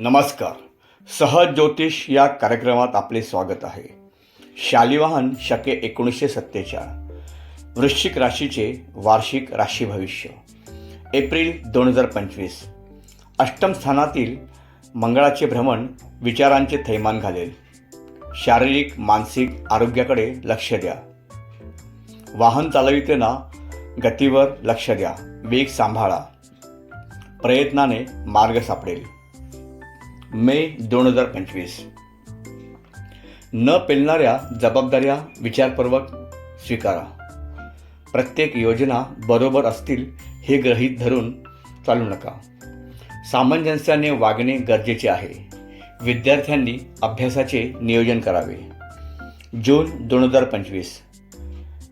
नमस्कार. सहज ज्योतिष या कार्यक्रमात आपले स्वागत आहे. शालिवाहन शके एकोणीसशे सत्तेचाळ. वृश्चिक राशीचे वार्षिक राशी भविष्य. एप्रिल दोन हजार पंचवीस. अष्टम स्थानातील मंगळाचे भ्रमण विचारांचे थैमान घालेल. शारीरिक मानसिक आरोग्याकडे लक्ष द्या. वाहन चालविताना गतीवर लक्ष द्या. वेग सांभाळा. प्रयत्नाने मार्ग सापडेल. मे दोन हजार पंचवीस. न पेलणाऱ्या जबाबदाऱ्या विचारपूर्वक स्वीकारा. प्रत्येक योजना बरोबर असतील हे ग्रहीत धरून चालू नका. सामंजस्याने वागणे गरजेचे आहे. विद्यार्थ्यांनी अभ्यासाचे नियोजन करावे. जून दोन हजार पंचवीस.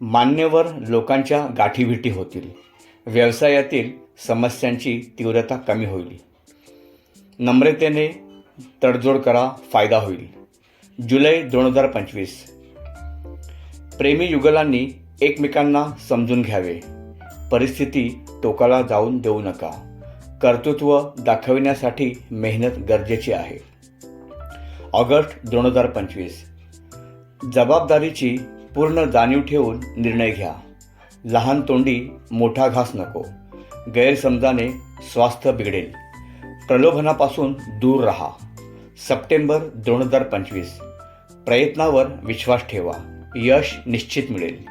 मान्यवर लोकांच्या गाठीभेटी होतील. व्यवसायातील समस्यांची तीव्रता कमी होईल. नम्रतेने तडजोड करा फायदा होईल. जुलै दोन हजार पंचवीस. प्रेमी युगलांनी एकमेकांना समजून घ्यावे. परिस्थिती टोकाला जाऊन देऊ नका. कर्तृत्व दाखविण्यासाठी मेहनत गरजेची आहे. ऑगस्ट दोन हजार पंचवीस. जबाबदारीची पूर्ण जाणीव ठेवून निर्णय घ्या. लहान तोंडी मोठा घास नको. गैरसमजाने स्वास्थ्य बिघडेल. प्रलोभनापासून दूर राहा. सप्टेंबर दोन हजार पंचवीस. प्रयत्नावर विश्वास ठेवा. यश निश्चित मिळेल.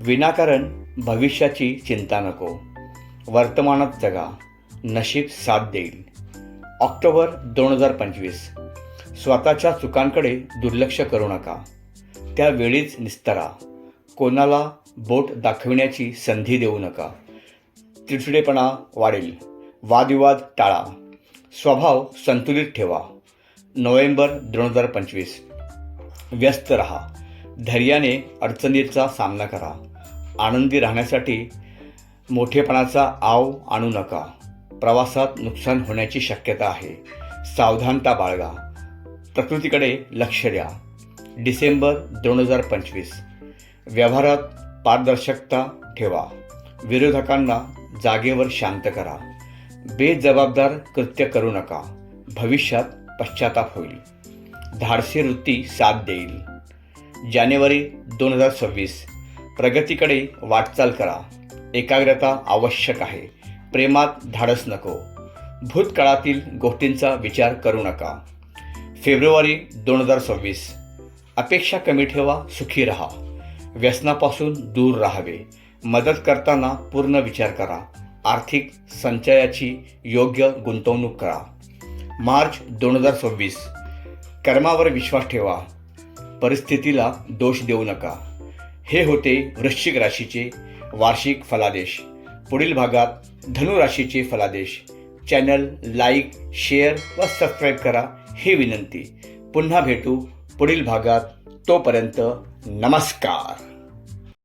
विनाकारण भविष्याची चिंता नको. वर्तमानात जगा. नशीब साथ देईल. ऑक्टोबर दोन हजार पंचवीस. स्वतःच्या चुकांकडे दुर्लक्ष करू नका. त्यावेळीच निस्तरा. कोणाला बोट दाखविण्याची संधी देऊ नका. चिडचिडेपणा वाढेल. वादविवाद टाळा. स्वभाव संतुलित ठेवा. नोव्हेंबर दोन हजार पंचवीस. व्यस्त रहा. धैर्याने अडचणीचा सामना करा. आनंदी राहण्यासाठी मोठेपणाचा आव आणू नका. प्रवासात नुकसान होण्याची शक्यता आहे. सावधानता बाळगा. प्रकृतीकडे लक्ष द्या. डिसेंबर दोन हजार पंचवीस. व्यवहारात पारदर्शकता ठेवा. विरोधकांना जागेवर शांत करा. बेजबाबदार कृत्य करू नका. भविष्यात पश्चाताप होईल. धाडसी वृत्ती साथ देईल. जानेवारी दोन हजार सव्वीस. प्रगतीकडे वाटचाल करा. एकाग्रता आवश्यक आहे. प्रेमात धाडस नको. भूतकाळातील गोष्टींचा विचार करू नका. फेब्रुवारी दोन हजार सव्वीस. अपेक्षा कमी ठेवा सुखी राहा. व्यसनापासून दूर राहावे. मदत करताना पूर्ण विचार करा. आर्थिक संचयाची योग्य गुंतवणूक करा. मार्च दोन हजार सव्वीस. कर्मावर विश्वास ठेवा. परिस्थितीला दोष देऊ नका. हे होते वृश्चिक राशीचे वार्षिक फलादेश. पुढील भागात धनु राशीचे फलादेश. चॅनल लाईक शेअर व सबस्क्राईब करा ही विनंती. पुन्हा भेटू पुढील भागात. तोपर्यंत नमस्कार.